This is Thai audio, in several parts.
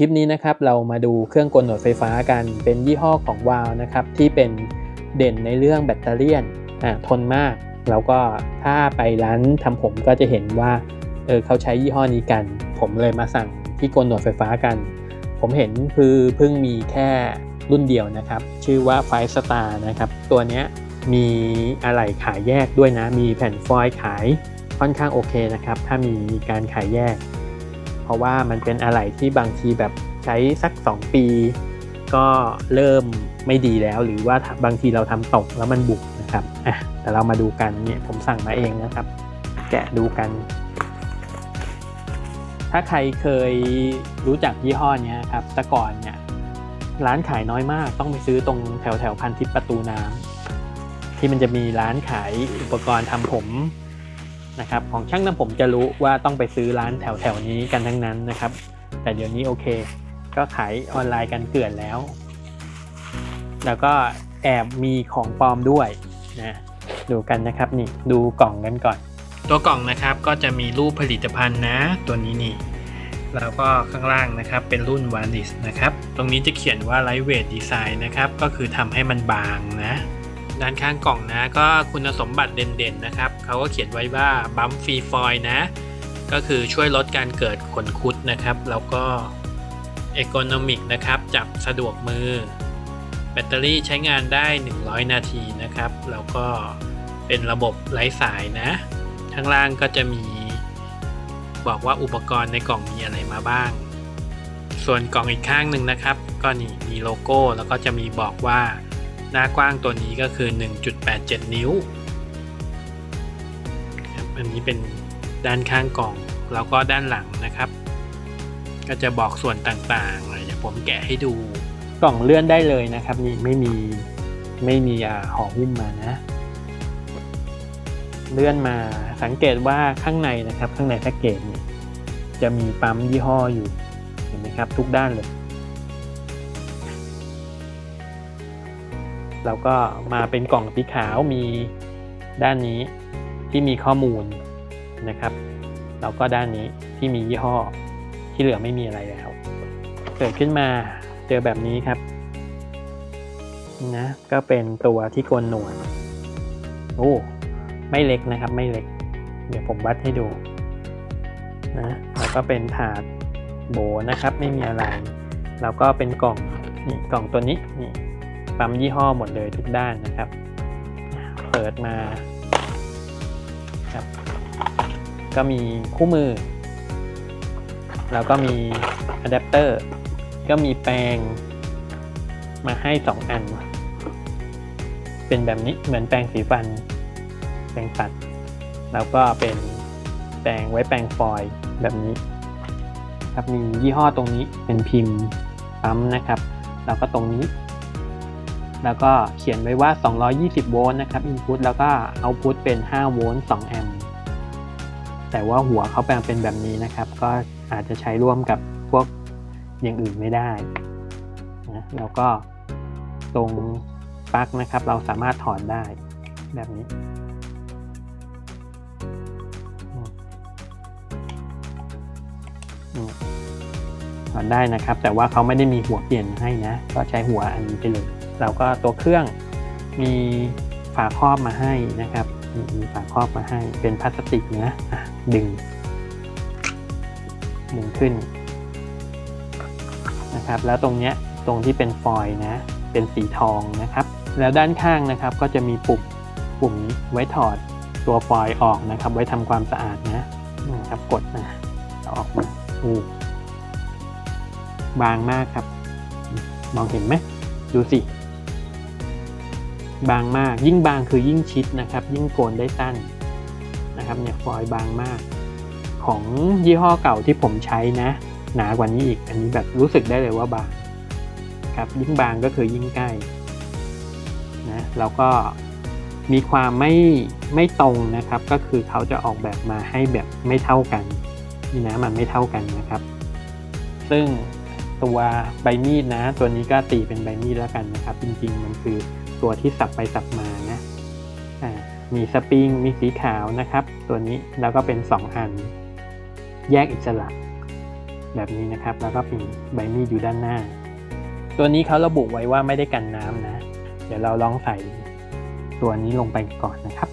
คลิปนี้นะครับเรามาดูเครื่องกลหนวดไฟฟ้ากันเป็นยี่ห้อของวาวนะครับที่เป็นเด่นในเรื่องแบตเตอรี่อ่าทนมาก แล้วก็ถ้าไปร้านทำผมก็จะเห็นว่าเออเขาใช้ยี่ห้อนี้กัน ผมเลยมาสั่งที่กลหนวดไฟฟ้ากัน ผมเห็นคือเพิ่งมีแค่รุ่นเดียวนะครับ ชื่อว่าไฟสตาร์นะครับ ตัวเนี้ยมีอะไหล่ขายแยกด้วยนะ มีแผ่นฟอยล์ขายค่อนข้างโอเคนะครับ ถ้ามีการขายแยก เพราะว่ามันเป็นอะไหล่ที่บางทีแบบใช้สัก 2 ปี ก็เริ่มไม่ดีแล้วหรือว่าบางทีเราทำตกแล้วมันบุกนะครับอะแต่เรามาดูกันเนี่ยผมสั่งมาเองนะครับ แกะดูกัน ถ้าใครเคยรู้จักยี่ห้อนี้ครับแต่ก่อนเนี่ยร้านขายน้อยมากต้องไปซื้อตรงแถวแถวพันทิปประตูน้ำที่มันจะมีร้านขายอุปกรณ์ทำผม นะครับของช่างทำผมจะรู้ว่าต้องไปซื้อร้านแถวแถวนี้กันทั้งนั้นนะครับ แต่เดี๋ยวนี้โอเค ก็ขายออนไลน์กันเกลื่อนแล้ว แล้วก็แอบมีของปลอมด้วยนะดูกันนะครับนี่ดูกล่องกันก่อน ตัวกล่องนะครับก็จะมีรูปผลิตภัณฑ์นะตัวนี้นี่แล้วก็ข้างล่างนะครับเป็นรุ่นวานิสนะครับ ตรงนี้จะเขียนว่า Lightweight Design นะครับ ก็คือทำให้มันบางนะ ด้านข้างกล่องนะ ก็คุณสมบัติเด่นๆนะครับเขาก็เขียนไว้ว่าบัมฟรีฟอยนะ ก็คือช่วยลดการเกิดขนคุดนะครับ แล้วก็ e c o n o m i c นะครับ จับสะดวกมือ แบตเตอรี่ใช้งานได้ 100 นาทีนะครับ แล้วก็เป็นระบบไร้สายนะ ข้างล่างก็จะมี บอกว่าอุปกรณ์ในกล่องมีอะไรมาบ้าง ส่วนกล่องอีกข้างหนึ่งนะครับ ก็นี่มีโลโก้แล้วก็จะมีบอกว่า หน้ากว้างตัวนี้ก็คือ 1.87 นิ้ว อันนี้เป็นด้านข้างกล่อง แล้วก็ด้านหลังนะครับ ก็จะบอกส่วนต่างๆอะไรเดี๋ยวผมแกะให้ดูกล่องเลื่อนได้เลยนะครับ นี่ไม่มีไม่มีห่อหุ้มมานะ เลื่อนมาสังเกตว่าข้างในนะครับ ข้างในแพ็กเกจเนี่ยจะมีปั๊มยี่ห้ออยู่เห็นไหมครับ ทุกด้านเลย แล้วก็มาเป็นกล่องสีขาวมีด้านนี้ที่มีข้อมูลนะครับ แล้วก็ด้านนี้ที่มียี่ห้อที่เหลือไม่มีอะไรแล้วเกิดขึ้นมาเจอแบบนี้ครับนะก็เป็นตัวที่โกนหนวดโอ้ไม่เล็กนะครับไม่เล็ก เดี๋ยวผมวัดให้ดูนะแล้วก็เป็นถาดโบนะครับไม่มีอะไร แล้วก็เป็นกล่องนี่กล่องตัวนี้นี่ ปั๊มยี่ห้อหมดเลยทุกด้านนะครับ เปิดมาครับ ก็มีคู่มือ แล้วก็มีอะแดปเตอร์ ก็มีแปรงมาให้ 2 อัน เป็นแบบนี้เหมือนแปรงสีฟัน แปรงปัดแล้วก็เป็นแปรงไว้แปรงฟอยล์แบบนี้ ครับมียี่ห้อตรงนี้เป็นพิมพ์ปั๊มนะครับ แล้วก็ตรงนี้ แล้วก็เขียนไว้ว่า 220 โวลต์นะครับ input แล้วก็ output เป็น 5 โวลต์ 2 แอมป์ แต่ว่าหัวเขาแปลงเป็นแบบนี้นะครับ ก็อาจจะใช้ร่วมกับพวกอย่างอื่นไม่ได้นะแล้วก็ตรงปลั๊กนะครับ เราสามารถถอดได้แบบนี้ ถอดได้นะครับ แต่ว่าเขาไม่ได้มีหัวเปลี่ยนให้นะ ก็ใช้หัวอันนี้ไปเลย แล้วก็ตัวเครื่องมีฝาครอบมาให้นะครับมีมีฝาครอบมาให้เป็นพลาสติกนะดึง ดึงขึ้นนะครับ แล้วตรงเนี้ยตรงที่เป็นฟอยล์นะ เป็นสีทองนะครับ แล้วด้านข้างนะครับก็จะมีปุ่มปุ่มนี้ไว้ถอดตัวฟอยล์ออกนะครับ ไว้ทำความสะอาดนะอืมครับกดนะออกมาอู้บางมากครับ มองเห็นไหม ดูสิ บางมาก ยิ่งบางคือยิ่งชิดนะครับ ยิ่งโกนได้สั้นนะครับเนี่ยฟอยล์บางมาก ของยี่ห้อเก่าที่ผมใช้นะ หนากว่านี้อีก อันนี้แบบรู้สึกได้เลยว่าบางครับยิ่งบางก็คือยิ่งใกล้นะแล้วก็มีความไม่ไม่ตรงนะครับ ก็คือเขาจะออกแบบมาให้แบบไม่เท่ากันนี่นะมันไม่เท่ากันนะครับ ซึ่งตัวใบมีดนะ ตัวนี้ก็ตีเป็นใบมีดแล้วกันนะครับ จริงๆมันคือ ตัวที่สับไปสับมานะอ่ามีสปริงมีสีขาวนะครับ ตัวนี้แล้วก็เป็น 2 อัน แยกอิสระ แบบนี้นะครับ แล้วก็มีใบมีดอยู่ด้านหน้า ตัวนี้เขาระบุไว้ว่าไม่ได้กันน้ำนะ เดี๋ยวเราลองใส่ตัวนี้ลงไปก่อนนะครับ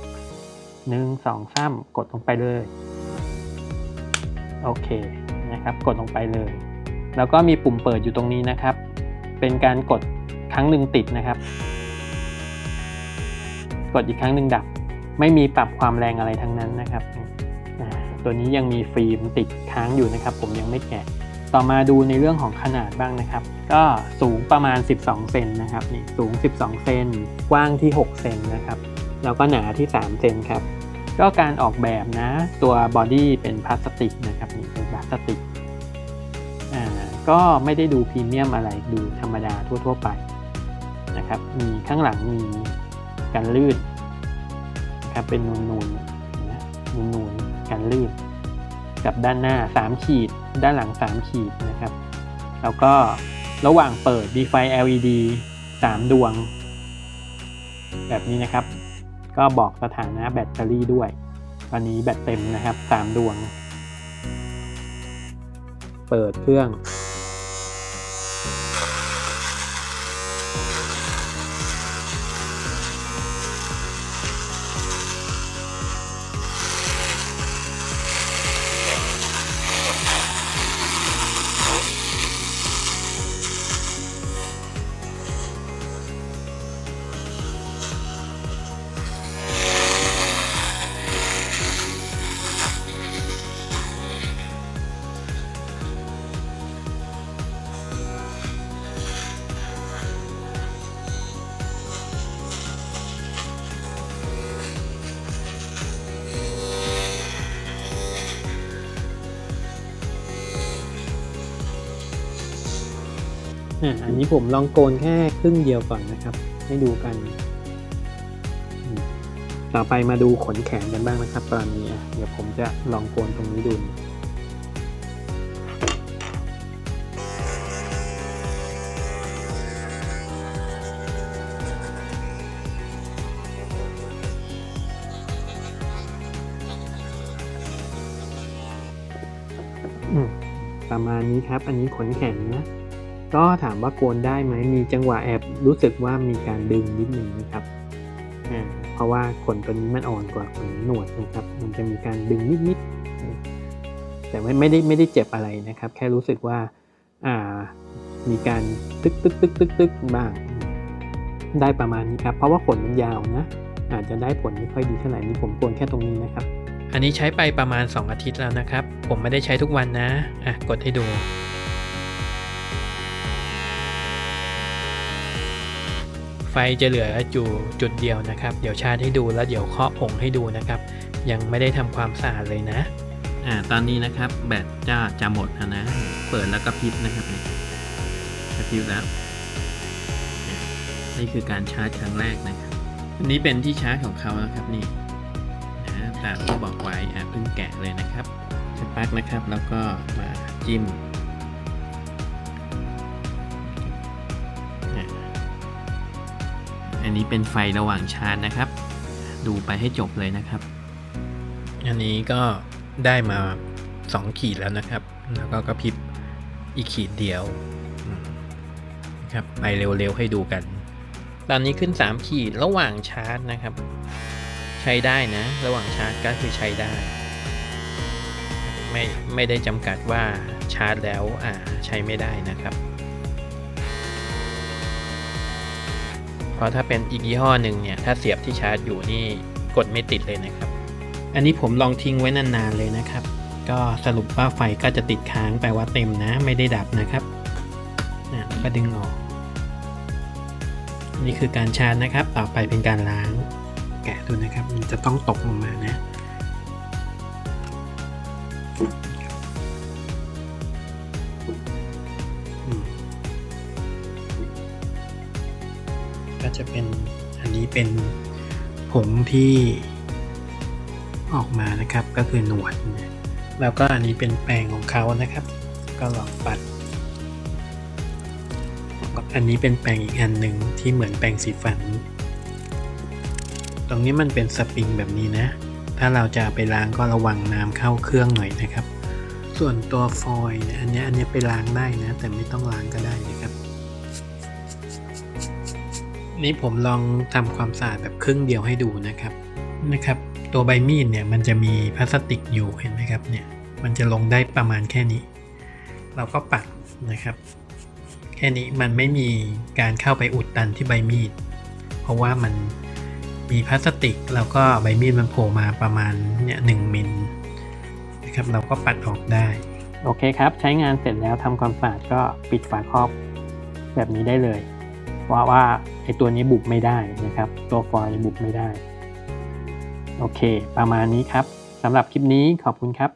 หนึ่งสองสามกดลงไปเลย โอเคนะครับ กดลงไปเลย แล้วก็มีปุ่มเปิดอยู่ตรงนี้นะครับ เป็นการกดครั้งหนึ่งติดนะครับ กดอีกครั้งหนึ่งดับ ไม่มีปรับความแรงอะไรทั้งนั้นนะครับ ตัวนี้ยังมีฟิล์มติดค้างอยู่นะครับ ผมยังไม่แกะ ต่อมาดูในเรื่องของขนาดบ้างนะครับ ก็สูงประมาณ 12 เซนนะครับนี่สูง 12 เซนกว้างที่ 6 เซนนะครับ แล้วก็หนาที่ 3 เซนครับก็การออกแบบนะตัวบอดี้เป็นพลาสติกนะครับนี่เป็นพลาสติกอ่าก็ไม่ได้ดูพรีเมียมอะไรดูธรรมดาทั่ว ๆ ไปนะครับมีข้างหลังมี กันลื่นนะครับเป็นนูนๆนนะนูนๆกันลื่น กับด้านหน้า 3 ขีด ด้านหลัง 3 ขีดนะครับ แล้วก็ระหว่างเปิดมีไฟ LED 3 ดวง แบบนี้นะครับ ก็บอกสถานะแบตเตอรี่ด้วย ตอนนี้แบตเต็มนะครับ 3 ดวง เปิดเครื่อง อะอันนี้ผมลองโกนแค่ครึ่งเดียวก่อนนะครับ ให้ดูกัน ต่อไปมาดูขนแขนกันบ้างนะครับ ตอนนี้อะเดี๋ยวผมจะลองโกนตรงนี้ดูประมาณนี้ครับ อันนี้ขนแขนนะ ก็ถามว่าโกนได้ไหมมีจังหวะแอบรู้สึกว่ามีการดึงนิดหนึ่งนะครับเพราะว่าขนตัวนี้มันอ่อนกว่าขนหนวดนะครับ มันจะมีการดึงนิดๆแต่ไม่ไม่ได้ไม่ได้เจ็บอะไรนะครับ แค่รู้สึกว่าอ่ามีการตึกตึกตึกตึกตึกบ้าง ได้ประมาณนี้ครับ เพราะว่าขนมันยาวนะ อาจจะได้ผลไม่ค่อยดีเท่าไหร่นี่ผมโกนแค่ตรงนี้นะครับ อันนี้ใช้ไปประมาณ 2 อาทิตย์แล้วนะครับ ผมไม่ได้ใช้ทุกวันนะอะกดให้ดู ไฟจะเหลืออยู่จุดเดียวนะครับ เดี๋ยวชาร์จให้ดูแล้วเดี๋ยวเคาะผงให้ดูนะครับ ยังไม่ได้ทำความสะอาดเลยนะ อ่า ตอนนี้นะครับแบตจะจะหมดแล้วนะ เปิดแล้วก็พริบนะครับกระพริบแล้ว นี่คือการชาร์จครั้งแรกนะครับ อันนี้เป็นที่ชาร์จของเขานะครับนี่นะตามที่บอกไว้อะเพิ่งแกะเลยนะครับสักพักนะครับ แล้วก็มาจิ้ม อันนี้เป็นไฟระหว่างชาร์จนะครับ ดูไปให้จบเลยนะครับ อันนี้ก็ได้มา 2 ขีดแล้วนะครับ แล้วก็กระพริบอีกขีดเดียวนะครับไปเร็วๆให้ดูกัน ตอนนี้ขึ้น 3 ขีดระหว่างชาร์จนะครับ ใช้ได้นะ ระหว่างชาร์จก็คือใช้ได้ ไม่ไม่ได้จำกัดว่าชาร์จแล้วอ่าใช้ไม่ได้นะครับ เพราะถ้าเป็นอีกยี่ห้อหนึ่งเนี่ยถ้าเสียบที่ชาร์จอยู่นี่กดไม่ติดเลยนะครับ อันนี้ผมลองทิ้งไว้นานๆเลยนะครับ ก็สรุปว่าไฟก็จะติดค้างแปลว่าเต็มนะ ไม่ได้ดับนะครับอะก็ดึงออก นี่คือการชาร์จนะครับ ต่อไปเป็นการล้าง แกะดูนะครับ มันจะต้องตกลงมานะ จะเป็นอันนี้เป็นผงที่ออกมานะครับก็คือหนวด แล้วก็อันนี้เป็นแปรงของเขานะครับ ก็ลองปัด อันนี้เป็นแปรงอีกอันหนึ่งที่เหมือนแปรงสีฟัน ตรงนี้มันเป็นสปริงแบบนี้นะ ถ้าเราจะไปล้างก็ระวังน้ำเข้าเครื่องหน่อยนะครับ ส่วนตัวฟอยล์เนี่ยอันนี้อันนี้ไปล้างได้นะ แต่ไม่ต้องล้างก็ได้ นะครับนี่ผมลองทำความสะอาดแบบครึ่งเดียวให้ดูนะครับนะครับ ตัวใบมีดเนี่ยมันจะมีพลาสติกอยู่เห็นไหมครับเนี่ยมันจะลงได้ประมาณแค่นี้ เราก็ปัดนะครับ แค่นี้มันไม่มีการเข้าไปอุดตันที่ใบมีด เพราะว่ามันมีพลาสติกแล้วก็ใบมีดมันโผล่มาประมาณเนี่ยหนึ่งมิลนะครับเราก็ปัดออกได้ โอเคครับ ใช้งานเสร็จแล้วทำความสะอาดก็ปิดฝาครอบแบบนี้ได้เลยว่าว่า ไอตัวนี้บุกไม่ได้นะครับ ตัวฟอยบุกไม่ได้ โอเค ประมาณนี้ครับสำหรับคลิปนี้ขอบคุณครับ